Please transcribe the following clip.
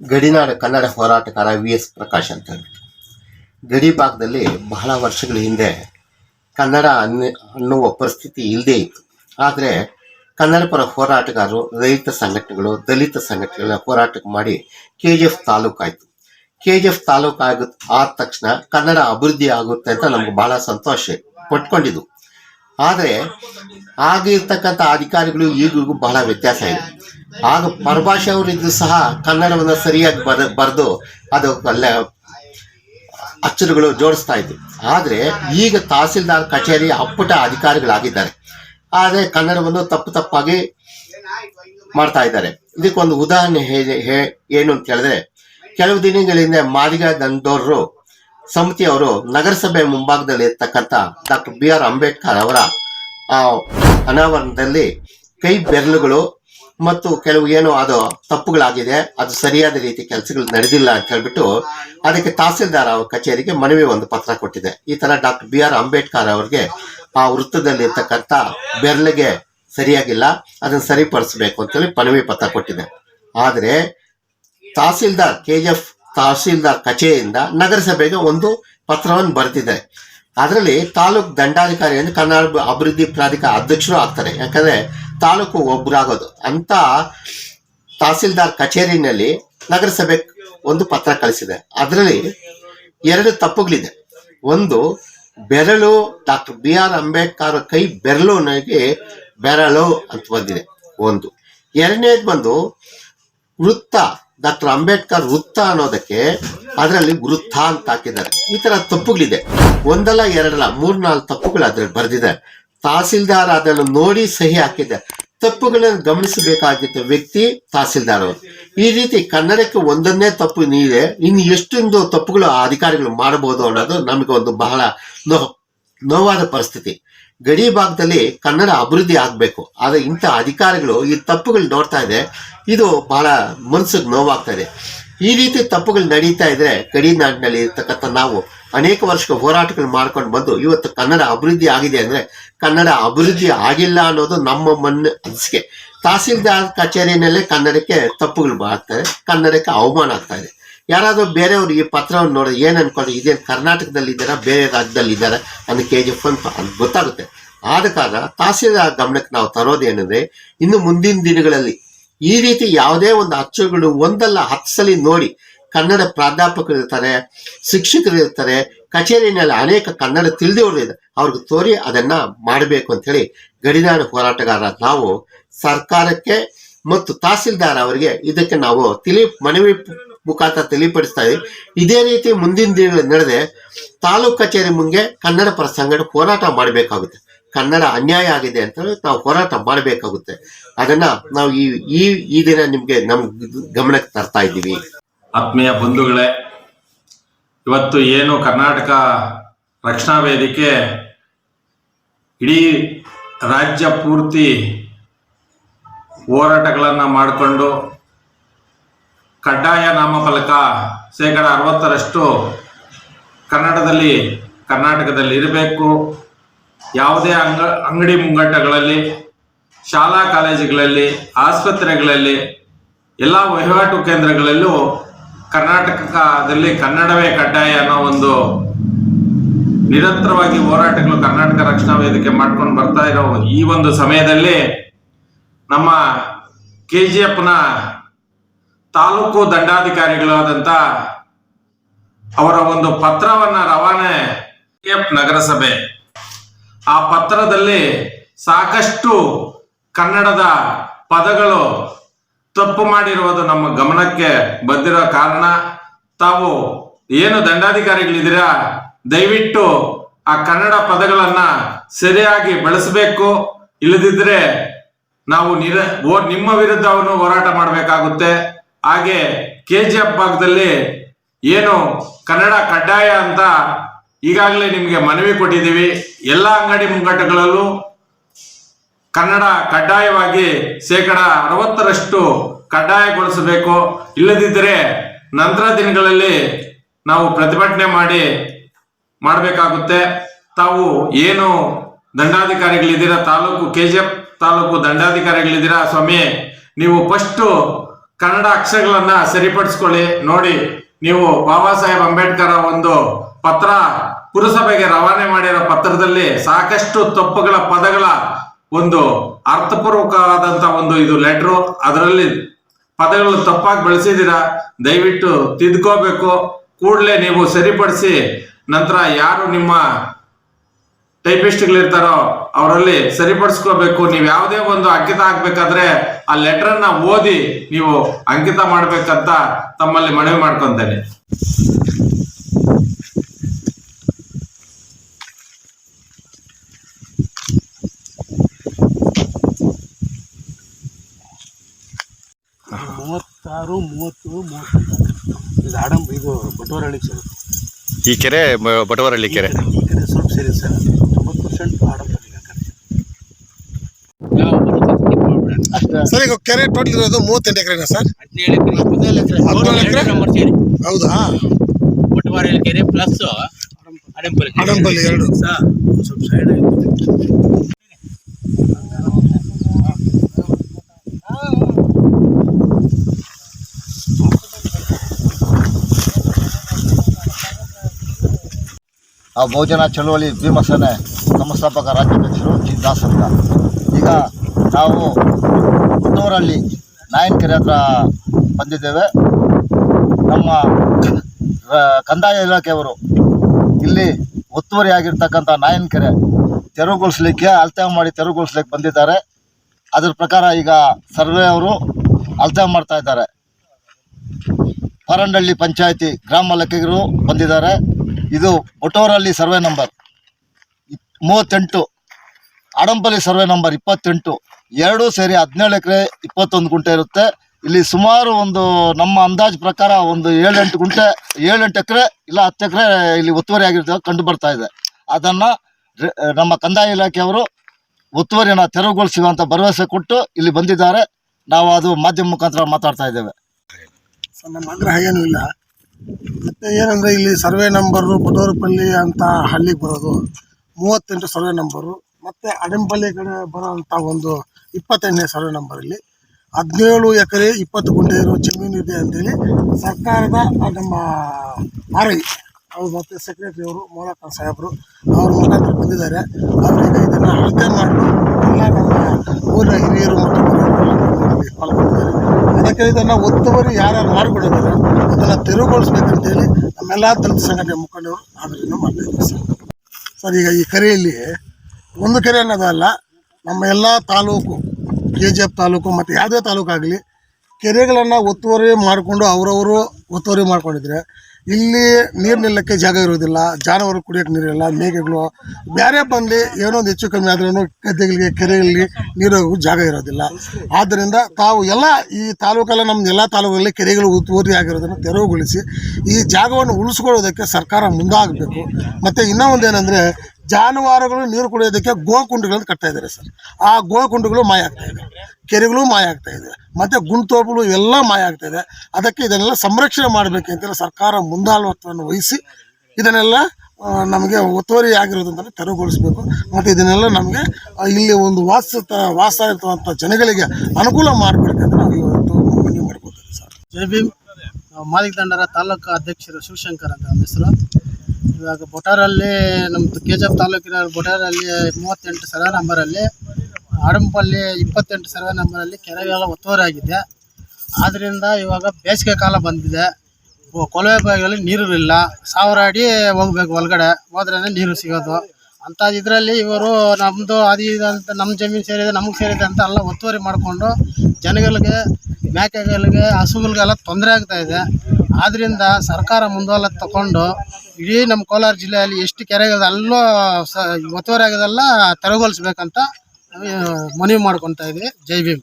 ಗಡಿನಾಡ ಕನ್ನಡ ಹೋರಾಟಗಾರ V S Prakash ಅಂತ. ಗಡಿ ಭಾಗದಲ್ಲಿ ಬಹಳ ವರ್ಷಗಳ ಹಿಂದೆ ಕನ್ನಡ ಅನ್ನ, ಅನ್ನುವ ಪರಿಸ್ಥಿತಿ ಇಲ್ಲದೇ ಇತ್ತು. ಆದರೆ ಕನ್ನಡ ಪರ ಹೋರಾಟಗಾರರು, ರೈತ ಸಂಘಟನೆಗಳು, ದಲಿತ ಸಂಘಟನೆಗಳ ಹೋರಾಟ ಮಾಡಿ ಕೆ ಜಿ ಎಫ್ ತಾಲೂಕಾಯಿತು ಕೆ ಜಿ ಎಫ್ ತಾಲೂಕು ಆಗ, ಆದ ತಕ್ಷಣ ಕನ್ನಡ ಅಭಿವೃದ್ಧಿ ಆಗುತ್ತೆ ಅಂತ ನಮ್ಗೆ ಬಹಳ ಸಂತೋಷ ಪಟ್ಕೊಂಡಿದ್ದು. ಆದರೆ ಆಗಿರ್ತಕ್ಕಂಥ ಅಧಿಕಾರಿಗಳು ಈಗಿಗೂ ಬಹಳ ವ್ಯತ್ಯಾಸ ಇದೆ. ಆಗ ಪರಭಾಷೆ ಅವರಿದ್ದು ಸಹ ಕನ್ನಡವನ್ನು ಸರಿಯಾಗಿ ಬರ, ಬರೆದು ಅದು ಅಲ್ಲ ಅಕ್ಷರಗಳು ಜೋಡಿಸ್ತಾ ಇದ್ರು. ಆದರೆ ಈಗ ತಹಸೀಲ್ದಾರ್ ಕಚೇರಿ ಅಪ್ಪಟ ಅಧಿಕಾರಿಗಳಾಗಿದ್ದಾರೆ. ಆದರೆ ಕನ್ನಡವನ್ನು ತಪ್ಪು ತಪ್ಪಾಗಿ ಮಾಡ್ತಾ ಇದ್ದಾರೆ. ಇದಕ್ಕೊಂದು ಉದಾಹರಣೆ ಹೇ- ಏನು ಅಂತ ಹೇಳಿದ್ರೆ, ಕೆಲವು ದಿನಗಳಿಂದ ಮಾದಿಗ ದಂಡೋರರು ಸಮಿತಿಯವರು ನಗರಸಭೆ ಮುಂಭಾಗದಲ್ಲಿ ಇರ್ತಕ್ಕಂಥ ಡಾಕ್ಟರ್ ಬಿ ಆರ್ ಅಂಬೇಡ್ಕರ್ ಅವರ ಅನಾವರಣದಲ್ಲಿ ಕೈ ಬೆರಳುಗಳು ಮತ್ತು ಕೆಲವು ಏನು ಅದು ತಪ್ಪುಗಳಾಗಿದೆ, ಅದು ಸರಿಯಾದ ರೀತಿ ಕೆಲಸಗಳು ನಡೆದಿಲ್ಲ ಅಂತ ಹೇಳ್ಬಿಟ್ಟು ಅದಕ್ಕೆ ತಹಸೀಲ್ದಾರ್ ಅವರ ಕಚೇರಿಗೆ ಮನವಿ ಒಂದು ಪತ್ರ ಕೊಟ್ಟಿದೆ. ಈ ತರ ಡಾಕ್ಟರ್ ಬಿ ಆರ್ ಅಂಬೇಡ್ಕರ್ ಅವರಿಗೆ ಆ ವೃತ್ತದಲ್ಲಿ ಇರ್ತಕ್ಕಂಥ ಬೆರಳಿಗೆ ಸರಿಯಾಗಿಲ್ಲ, ಅದನ್ನು ಸರಿಪಡಿಸಬೇಕು ಅಂತೇಳಿ ಮನವಿ ಪತ್ರ ಕೊಟ್ಟಿದೆ. ಆದರೆ ತಹಸೀಲ್ದಾರ್ ಕೆ ಜಿ ಎಫ್ ತಹಸೀಲ್ದಾರ್ ಕಚೇರಿಯಿಂದ ನಗರಸಭೆಗೆ ಒಂದು ಪತ್ರವನ್ನು ಬರೆದಿದೆ. ಅದರಲ್ಲಿ ತಾಲೂಕ್ ದಂಡಾಧಿಕಾರಿ ಅಂದ್ರೆ ಕನ್ನಡ ಅಭಿವೃದ್ಧಿ ಪ್ರಾಧಿಕಾರ ಅಧ್ಯಕ್ಷರು ಆಗ್ತಾರೆ. ಯಾಕಂದ್ರೆ ತಾಲೂಕು ಒಬ್ಬರಾಗೋದು ಅಂತ ತಹಸೀಲ್ದಾರ್ ಕಚೇರಿನಲ್ಲಿ ನಗರಸಭೆ ಒಂದು ಪತ್ರ ಕಳಿಸಿದೆ. ಅದರಲ್ಲಿ ಎರಡು ತಪ್ಪುಗಳಿದೆ. ಒಂದು, ಬೆರಳು ಡಾಕ್ಟರ್ ಬಿ ಆರ್ ಅಂಬೇಡ್ಕರ್ ಕೈ ಬೆರಳು ನನಗೆ ಬೆರಳು ಅಂತ ಬಂದಿದೆ. ಒಂದು. ಎರಡನೇದು ಬಂದು, ವೃತ್ತ, ಡಾಕ್ಟರ್ ಅಂಬೇಡ್ಕರ್ ವೃತ್ತ ಅನ್ನೋದಕ್ಕೆ ಅದರಲ್ಲಿ ವೃತ್ತ ಅಂತ ಹಾಕಿದ್ದಾರೆ. ಈ ತರ ತಪ್ಪುಗಳಿದೆ. ಒಂದಲ್ಲ, ಎರಡಲ್ಲ, ಮೂರ್ನಾಲ್ಕು ತಪ್ಪುಗಳು ಅದ್ರಲ್ಲಿ ಬರೆದಿದೆ. ತಹಸೀಲ್ದಾರ್ ಅದನ್ನು ನೋಡಿ ಸಹಿ ಹಾಕಿದೆ. ತಪ್ಪುಗಳನ್ನು ಗಮನಿಸಬೇಕಾಗಿತ್ತು ವ್ಯಕ್ತಿ ತಹಸೀಲ್ದಾರ್ ಅವರು. ಈ ರೀತಿ ಕನ್ನಡಕ್ಕೆ ಒಂದನ್ನೇ ತಪ್ಪು ನೀಡಿದೆ ಇನ್ನು ಎಷ್ಟೊಂದು ತಪ್ಪುಗಳು ಆ ಅಧಿಕಾರಿಗಳು ಮಾಡಬಹುದು ಅನ್ನೋದು ನಮಗೆ ಒಂದು ಬಹಳ ನೋ ನೋವಾದ ಪರಿಸ್ಥಿತಿ. ಗಡಿ ಭಾಗದಲ್ಲಿ ಕನ್ನಡ ಅಭಿವೃದ್ಧಿ ಆಗಬೇಕು. ಆದರೆ ಇಂಥ ಅಧಿಕಾರಿಗಳು ಈ ತಪ್ಪುಗಳು ನೋಡ್ತಾ ಇದೆ ಇದು ಬಹಳ ಮನಸ್ಸಿಗೆ ನೋವಾಗ್ತಾ ಇದೆ. ಈ ರೀತಿ ತಪ್ಪುಗಳು ನಡೀತಾ ಇದ್ರೆ ಗಡಿ ನಾಡಿನಲ್ಲಿ ಇರ್ತಕ್ಕಂಥ ನಾವು ಅನೇಕ ವರ್ಷಗಳ ಹೋರಾಟಗಳು ಮಾಡ್ಕೊಂಡು ಬಂದು ಇವತ್ತು ಕನ್ನಡ ಅಭಿವೃದ್ಧಿ ಆಗಿದೆ ಅಂದ್ರೆ ಕನ್ನಡ ಅಭಿವೃದ್ಧಿ ಆಗಿಲ್ಲ ಅನ್ನೋದು ನಮ್ಮ ಮಣ್ಣು ಅನಿಸಿಕೆ. ತಹಸೀಲ್ದಾರ್ ಕಚೇರಿನಲ್ಲೇ ಕನ್ನಡಕ್ಕೆ ತಪ್ಪುಗಳು ಮಾಡ್ತಾರೆ ಕನ್ನಡಕ್ಕೆ ಅವಮಾನ ಆಗ್ತಾ ಇದೆ. ಯಾರಾದರೂ ಬೇರೆಯವರು ಈ ಪತ್ರವನ್ನು ನೋಡಿ ಏನು ಅನ್ಕೊಂಡು ಇದೇನು ಕರ್ನಾಟಕದಲ್ಲಿ ಇದ್ದಾರಾ? ಬೇರೆ ರಾಜ್ಯದಲ್ಲಿ ಇದ್ದಾರಾ? ಅನ್ನೋ ಕೆ ಜಿ ಎಫ್ ಅಂತ ಗೊತ್ತಾಗುತ್ತೆ. ಆದ ಕಾರಣ ತಹಸೀಲ್ದಾರ್ ಗಮನಕ್ಕೆ ನಾವು ತರೋದೇನೆಂದ್ರೆ ಇನ್ನು ಮುಂದಿನ ದಿನಗಳಲ್ಲಿ ಈ ರೀತಿ ಯಾವುದೇ ಒಂದು ಅಚ್ಚುಗಳು ಒಂದಲ್ಲ, ಹತ್ತು ಸಲ ನೋಡಿ ಕನ್ನಡ ಪ್ರಾಧ್ಯಾಪಕರು ಇರ್ತಾರೆ, ಶಿಕ್ಷಕರು ಇರ್ತಾರೆ ಕಚೇರಿನಲ್ಲಿ ಅನೇಕ ಕನ್ನಡ ತಿಳಿದವರು ಅವ್ರಿಗೆ ತೋರಿ ಅದನ್ನ ಮಾಡಬೇಕು ಅಂತ ಹೇಳಿ ಗಡಿನಾಡು ಹೋರಾಟಗಾರ ನಾವು ಸರ್ಕಾರಕ್ಕೆ ಮತ್ತು ತಹಸೀಲ್ದಾರ್ ಅವರಿಗೆ ಇದಕ್ಕೆ ನಾವು ತಿಳಿ ಮನವಿ ಮುಖಾಂತರ ತಿಳಿಪಡಿಸ್ತಾ ಇದ್ದೀವಿ. ಇದೇ ರೀತಿ ಮುಂದಿನ ದಿನಗಳಲ್ಲಿ ನಡೆದೆ, ತಾಲೂಕು ಕಚೇರಿ ಮುಂದೆ ಕನ್ನಡ ಪರ ಸಂಘಟನೆ ಹೋರಾಟ ಮಾಡಬೇಕಾಗುತ್ತೆ. ಕನ್ನಡ ಅನ್ಯಾಯ ಆಗಿದೆ ಅಂತ ನಾವು ಹೋರಾಟ ಮಾಡಬೇಕಾಗುತ್ತೆ. ಅದನ್ನ ನಾವು ಈ ಈ ದಿನ ನಿಮ್ಗೆ ನಮ್ ಗಮನಕ್ಕೆ ತರ್ತಾ ಇದ್ದೀವಿ. ಆತ್ಮೀಯ ಬಂಧುಗಳೇ ಇವತ್ತು ಏನು ಕರ್ನಾಟಕ ರಕ್ಷಣಾ ವೇದಿಕೆ ಇಡೀ ರಾಜ್ಯ ಪೂರ್ತಿ ಹೋರಾಟಗಳನ್ನು ಮಾಡಿಕೊಂಡು ಕಡ್ಡಾಯ ನಾಮಫಲಕ ಶೇಕಡ ಅರವತ್ತರಷ್ಟು ಕನ್ನಡದಲ್ಲಿ ಕರ್ನಾಟಕದಲ್ಲಿ ಇರಬೇಕು. ಯಾವುದೇ ಅಂಗ, ಅಂಗಡಿ ಮುಂಗಟ್ಟಗಳಲ್ಲಿ, ಶಾಲಾ ಕಾಲೇಜುಗಳಲ್ಲಿ, ಆಸ್ಪತ್ರೆಗಳಲ್ಲಿ, ಎಲ್ಲ ವಹಿವಾಟು ಕೇಂದ್ರಗಳಲ್ಲೂ ಕರ್ನಾಟಕದಲ್ಲಿ ಕನ್ನಡವೇ ಕಡ್ಡಾಯ ಅನ್ನೋ ಒಂದು ನಿರಂತರವಾಗಿ ಹೋರಾಟಗಳು ಕರ್ನಾಟಕ ರಕ್ಷಣಾ ವೇದಿಕೆ ಮಾಡ್ಕೊಂಡು ಬರ್ತಾ ಇರೋ ಈ ಒಂದು ಸಮಯದಲ್ಲಿ ನಮ್ಮ ಕೆ ಜಿ ಎಫ್ನ ತಾಲೂಕು ದಂಡಾಧಿಕಾರಿಗಳಾದಂಥ ಅವರ ಒಂದು ಪತ್ರವನ್ನ ರವಾನೆ ಎಫ್ ನಗರಸಭೆ. ಆ ಪತ್ರದಲ್ಲಿ ಸಾಕಷ್ಟು ಕನ್ನಡದ ಪದಗಳು ತಪ್ಪು ಮಾಡಿರುವುದು ನಮ್ಮ ಗಮನಕ್ಕೆ ಬಂದಿರೋ ಕಾರಣ. ತಾವು ಏನು ದಂಡಾಧಿಕಾರಿಗಳಿದ್ದೀರಾ? ದಯವಿಟ್ಟು ಆ ಕನ್ನಡ ಪದಗಳನ್ನ ಸರಿಯಾಗಿ ಬಳಸಬೇಕು. ಇಲ್ಲದಿದ್ರೆ ನಾವು ನಿರ ನಿಮ್ಮ ಅವನು ಹೋರಾಟ ಮಾಡಬೇಕಾಗುತ್ತೆ. ಹಾಗೆ ಕೆ ಜಿ ಎಫ್ ಭಾಗದಲ್ಲಿ ಏನು ಕನ್ನಡ ಕಡ್ಡಾಯ ಅಂತ ಈಗಾಗಲೇ ನಿಮಗೆ ಮನವಿ ಕೊಟ್ಟಿದ್ದೀವಿ. ಎಲ್ಲ ಅಂಗಡಿ ಮುಂಗಟ್ಟುಗಳಲ್ಲೂ ಕನ್ನಡ ಕಡ್ಡಾಯವಾಗಿ ಶೇಕಡ ಅರವತ್ತರಷ್ಟು ಕಡ್ಡಾಯಗೊಳಿಸಬೇಕು. ಇಲ್ಲದಿದ್ದರೆ ನಂತರ ದಿನಗಳಲ್ಲಿ ನಾವು ಪ್ರತಿಭಟನೆ ಮಾಡಿ ಮಾಡಬೇಕಾಗುತ್ತೆ. ತಾವು ಏನು ದಂಡಾಧಿಕಾರಿಗಳಿದ್ದೀರಾ? ತಾಲೂಕು ಕೆ ಜಿ ಎಫ್ ತಾಲೂಕು ದಂಡಾಧಿಕಾರಿಗಳಿದ್ದೀರಾ? ಸ್ವಾಮಿ, ನೀವು ಫಸ್ಟು ಕನ್ನಡ ಅಕ್ಷರಗಳನ್ನು ಸರಿಪಡಿಸ್ಕೊಳ್ಳಿ. ನೋಡಿ, ನೀವು ಬಾಬಾ ಸಾಹೇಬ್ ಅಂಬೇಡ್ಕರ್ ಒಂದು ಪತ್ರ ಪುರಸಭೆಗೆ ರವಾನೆ ಮಾಡಿರೋ ಪತ್ರದಲ್ಲಿ ಸಾಕಷ್ಟು ತಪ್ಪುಗಳ ಪದಗಳ ಒಂದು ಅರ್ಥಪೂರ್ವಕವಾದಂತ ಒಂದು ಇದು ಲೆಟ್ರು ಅದರಲ್ಲಿ ಪದಗಳು ತಪ್ಪಾಗಿ ಬಳಸಿದ್ದೀರಾ? ದಯವಿಟ್ಟು ತಿದ್ಕೋಬೇಕು. ಕೂಡಲೇ ನೀವು ಸರಿಪಡಿಸಿ, ನಂತರ ಯಾರು ನಿಮ್ಮ ಟೈಪಿಸ್ಟ್ಗಳಿರ್ತಾರೋ ಅವರಲ್ಲಿ ಸರಿಪಡಿಸ್ಕೋಬೇಕು. ನೀವು ಯಾವುದೇ ಒಂದು ಅಂಕಿತ ಹಾಕ್ಬೇಕಾದ್ರೆ ಆ ಲೆಟರ್ನ ಓದಿ ನೀವು ಅಂಕಿತ ಮಾಡ್ಬೇಕಂತ ತಮ್ಮಲ್ಲಿ ಮನವಿ ಮಾಡ್ಕೊಂತೇನೆ. ಮೂವತ್ತಾರು ಮೂವತ್ತು ಮೂವತ್ತು ಇದು ಆಡಂಬ ಇದು ಬಟವರಳ್ಳಿ ಸರ್ ಈ ಕೆರೆ ಬ- ಬಟವರಳ್ಳಿ ಕೆರೆ. ಈ ಕಡೆ ಸ್ವಲ್ಪ ಸೇರಿ ಸರ್ ತೊಂಬತ್ತು ಪರ್ಸೆಂಟ್ ಆಡಂಬಲ್ಲಿ ಸರ್ ಈಗ ಕೆರೆ ಟೋಟಲ್ ಇರೋದು ಮೂವತ್ತೆಂಟು ಎಕರೆನಾ ಸರ್? ಹದಿನೇಳು ಎಕರೆ ಹದಿನೇಳು ಎಕರೆ. ಹೌದಾ? ಒಟ್ಟುವಾರಿ ಕೆರೆ ಪ್ಲಸ್ ಅಡಂಪಲ್ಲಿ ಅಡಂಬಲ್ಲಿ ಎರಡು. ಸರ್ ಸ್ವಲ್ಪ ಸೈಡ್ ಆಯ್ತು ಆ ಬಹುಜನ ಚಳುವಳಿ ಭೀಮಸೇನೆ ಸಂಸ್ಥಾಪಕ ರಾಜ್ಯಾಧ್ಯಕ್ಷರು ಜಿ ದಾಸ್ ಅಂತ ಈಗ ನಾವು ಹುಟ್ಟೂರಲ್ಲಿ ನಾಯನಕೆರೆ ಹತ್ರ ಬಂದಿದ್ದೇವೆ. ನಮ್ಮ ಕಂದಾಯ ಇಲಾಖೆಯವರು ಇಲ್ಲಿ ಒತ್ತುವರಿ ಆಗಿರ್ತಕ್ಕಂಥ ನಾಯನಕೆರೆ ತೆರವುಗೊಳಿಸ್ಲಿಕ್ಕೆ, ಅಳತೆ ಮಾಡಿ ತೆರವುಗೊಳಿಸ್ಲಿಕ್ಕೆ ಬಂದಿದ್ದಾರೆ. ಅದರ ಪ್ರಕಾರ ಈಗ ಸರ್ವೆ ಅವರು ಅಳತೆ ಮಾಡ್ತಾ ಇದ್ದಾರೆ. ಪರಂಡಳ್ಳಿ ಪಂಚಾಯಿತಿ ಗ್ರಾಮ ಲೆಕ್ಕಿಗರು ಬಂದಿದ್ದಾರೆ. ಇದು ಒಟೋರಲ್ಲಿ ಸರ್ವೆ ನಂಬರ್ ಮೂವತ್ತೆಂಟು ಅಡಂಪಲ್ಲಿ ಸರ್ವೆ ನಂಬರ್ ಇಪ್ಪತ್ತೆಂಟು. ಎರಡು ಸೇರಿ ಹದಿನೇಳು ಎಕರೆ, ಇಪ್ಪತ್ತೊಂದು ಗುಂಟೆ ಇರುತ್ತೆ. ಇಲ್ಲಿ ಸುಮಾರು ಒಂದು ನಮ್ಮ ಅಂದಾಜು ಪ್ರಕಾರ ಒಂದು ಏಳೆಂಟು ಗುಂಟೆ, ಏಳೆಂಟು ಎಕರೆ ಇಲ್ಲ ಹತ್ತು ಎಕರೆ ಇಲ್ಲಿ ಒತ್ತುವರಿ ಆಗಿರ್ತದೆ ಕಂಡು ಬರ್ತಾ ಇದೆ. ಅದನ್ನು ನಮ್ಮ ಕಂದಾಯ ಇಲಾಖೆಯವರು ಒತ್ತುವರಿಯನ್ನು ತೆರವುಗೊಳಿಸುವಂತ ಭರವಸೆ ಕೊಟ್ಟು ಇಲ್ಲಿ ಬಂದಿದ್ದಾರೆ. ನಾವು ಅದು ಮಾಧ್ಯಮ ಮುಖಾಂತರ ಮಾತಾಡ್ತಾ ಇದ್ದೇವೆ. ನಮ್ಮ ಆಗ್ರಹ ಏನೂ ಇಲ್ಲ. ಮತ್ತೆ ಏನಂದರೆ ಇಲ್ಲಿ ಸರ್ವೆ ನಂಬರು ಬಡವರಪಲ್ಲಿ ಅಂತ ಹಳ್ಳಿಗೆ ಬರೋದು, ಮೂವತ್ತೆಂಟು ಸರ್ವೆ ನಂಬರು, ಮತ್ತೆ ಅಡಂಪಲ್ಲಿ ಕಡೆ ಬರೋವಂಥ ಒಂದು ಇಪ್ಪತ್ತೆಂಟನೇ ಸರ್ವೆ ನಂಬರಲ್ಲಿ ಹದಿನೇಳು ಎಕರೆ ಇಪ್ಪತ್ತು ಗುಂಟೆ ಇರೋ ಜಮೀನು ಇದೆ ಅಂತೇಳಿ ಸರ್ಕಾರದ ನಮ್ಮ ಆರ್ ಐ ಅವ್ರು ಮತ್ತು ಸೆಕ್ರೆಟರಿ ಅವರು ಮೋಲಕ ಸಾಹೇಬರು ಅವ್ರ ಮುಖಾಂತರ ಬಂದಿದ್ದಾರೆ. ಅವ್ರಿಗೆ ಇದನ್ನು ಅಳತೆ ಮಾಡಿ ಎಲ್ಲ ನಮ್ಮ ಊರಿನ ಹಿರಿಯರು ಮತ್ತು ಇದನ್ನ ಅದಕ್ಕೆ ಇದನ್ನು ಒತ್ತುವರಿ ಯಾರ್ಯಾರು ಮಾಡಿಕೊಂಡಿದ್ದಾರೆ ಅದನ್ನು ತೆರವುಗೊಳಿಸ್ಬೇಕಂತೇಳಿ ನಮ್ಮೆಲ್ಲ ದಲಿತ ಸಂಘಟನೆ ಮುಖಂಡರು ಆದ್ರಿಂದ ಮಾಡ್ತಾ ಸರ್. ಸರ್, ಈಗ ಈ ಕೆರೆಯಲ್ಲಿ ಒಂದು ಕೆರೆ ಅನ್ನೋದಲ್ಲ ನಮ್ಮ ಎಲ್ಲ ತಾಲೂಕು ಕೆ ಜಿ ಎಫ್ ತಾಲೂಕು ಮತ್ತು ಯಾವುದೇ ತಾಲೂಕಾಗಲಿ ಕೆರೆಗಳನ್ನು ಒತ್ತುವರಿ ಮಾಡಿಕೊಂಡು ಅವರವರು ಒತ್ತುವರಿ ಮಾಡ್ಕೊಂಡಿದ್ರೆ ಇಲ್ಲಿ ನೀರು ನಿಲ್ಲಕ್ಕೆ ಜಾಗ ಇರೋದಿಲ್ಲ ಜಾನುವಾರು ಕುಡಿಯೋಕೆ ನೀರಿಲ್ಲ ಮೇಕೆಗಳು ಬೇರೆ ಏನೋ ಒಂದು ಹೆಚ್ಚು ಕಮ್ಮಿ ಆದ್ರೂ ಗದ್ದೆಗಳಿಗೆ, ಕೆರೆಗಳಿಗೆ ನೀರು ಜಾಗ ಇರೋದಿಲ್ಲ. ಆದ್ದರಿಂದ ತಾವು ಎಲ್ಲ ಈ ತಾಲೂಕಲ್ಲ ನಮ್ಮ ಎಲ್ಲ ತಾಲೂಕಲ್ಲಿ ಕೆರೆಗಳು ಉತ್ತುವರಿ ಆಗಿರೋದನ್ನು ತೆರವುಗೊಳಿಸಿ ಈ ಜಾಗವನ್ನು ಉಳಿಸ್ಕೊಳ್ಳೋದಕ್ಕೆ ಸರ್ಕಾರ ಮುಂದಾಗಬೇಕು. ಮತ್ತು ಇನ್ನೂ ಒಂದು ಏನಂದರೆ ಜಾನುವಾರುಗಳು ನೀರು ಕುಡಿಯೋದಕ್ಕೆ ಗೋಕುಂಡುಗಳನ್ನು ಕಟ್ತಾ ಇದ್ದಾರೆ ಸರ್. ಆ ಗೋಕುಂಡುಗಳು ಮಾಯ ಆಗ್ತಾ ಇದೆ. ಕೆರೆಗಳು ಮಾಯ ಆಗ್ತಾ ಇದೆ. ಮತ್ತು ಗುಂಟೋಪುಗಳು ಎಲ್ಲ ಮಾಯ ಆಗ್ತಾ ಇದೆ. ಅದಕ್ಕೆ ಇದನ್ನೆಲ್ಲ ಸಂರಕ್ಷಣೆ ಮಾಡಬೇಕಂತೇಳಿ ಸರ್ಕಾರ ಮುಂದಾಳತ್ವವನ್ನು ವಹಿಸಿ ಇದನ್ನೆಲ್ಲ ನಮಗೆ ಒತ್ತುವರಿ ಆಗಿರೋದನ್ನು ತೆರವುಗೊಳಿಸಬೇಕು. ಮತ್ತು ಇದನ್ನೆಲ್ಲ ನಮಗೆ ಇಲ್ಲಿ ಒಂದು ವಾಸ ವಾಸ ಇರ್ತಕ್ಕಂಥ ಜನಗಳಿಗೆ ಅನುಕೂಲ ಮಾಡಬೇಕಂತ ನಾವು ಇವತ್ತು ಮನವಿ ಮಾಡ್ಕೊತೀವಿ ಸರ್. ಜೈ ಭೀಮ್. ಮಾಲಿಕ ತಂಡರ ತಾಲೂಕು ಅಧ್ಯಕ್ಷರು ಶಿವಶಂಕರ್ ಅಂತ ಹೆಸರು. ಇವಾಗ ಬೊಟಾರಲ್ಲಿ ನಮ್ಮದು ಕೆ ಜಿ ಎಫ್ ತಾಲೂಕಿನ ಬೊಟಾರಲ್ಲಿ ಮೂವತ್ತೆಂಟು ಸರ್ವೆ ನಂಬರಲ್ಲಿ ಆಡಂಪಲ್ಲಿ ಇಪ್ಪತ್ತೆಂಟು ಸರ್ವೆ ನಂಬರಲ್ಲಿ ಕೆರೆಗಳೆಲ್ಲ ಒತ್ತುವರಿ ಆಗಿದೆ ಆದ್ದರಿಂದ ಇವಾಗ ಬೇಸಿಗೆ ಕಾಲ ಬಂದಿದೆ. ಕೊಳವೆ ಬಾವಿಯಲ್ಲಿ ನೀರು ಇಲ್ಲ ಸಾವಿರ ಅಡಿ ಹೋಗ್ಬೇಕು ಒಳಗಡೆ. ಹೋದ್ರೇ ನೀರು ಸಿಗೋದು. ಅಂತ ಇದರಲ್ಲಿ ಇವರು ನಮ್ಮದು ಅದು ಇದು ಅಂತ ನಮ್ಮ ಜಮೀನು ಸೇರಿದೆ, ನಮಗೆ ಸೇರಿದೆ ಅಂತ ಎಲ್ಲ ಒತ್ತುವರಿ ಮಾಡಿಕೊಂಡು ಜನಗಳಿಗೆ, ಮೇಕೆಗಳಿಗೆ, ಹಸುಗಳಿಗೆಲ್ಲ ತೊಂದರೆ ಆಗ್ತಾ ಇದೆ. ಆದ್ದರಿಂದ ಸರ್ಕಾರ ಮುಂದುವಲ್ಲ ತಗೊಂಡು ಇಡೀ ನಮ್ಮ ಕೋಲಾರ ಜಿಲ್ಲೆಯಲ್ಲಿ ಎಷ್ಟು ಕೆರೆ ಆಗಿದೆ ಅಲ್ಲೂ ಸ ಒತ್ತುವರಿ ಆಗಿದೆಲ್ಲ ತೆರವುಗೊಳಿಸ್ಬೇಕಂತ ಮನವಿ ಮಾಡ್ಕೊತಾ ಇದ್ವಿ. ಜೈ ಭೀಮ್.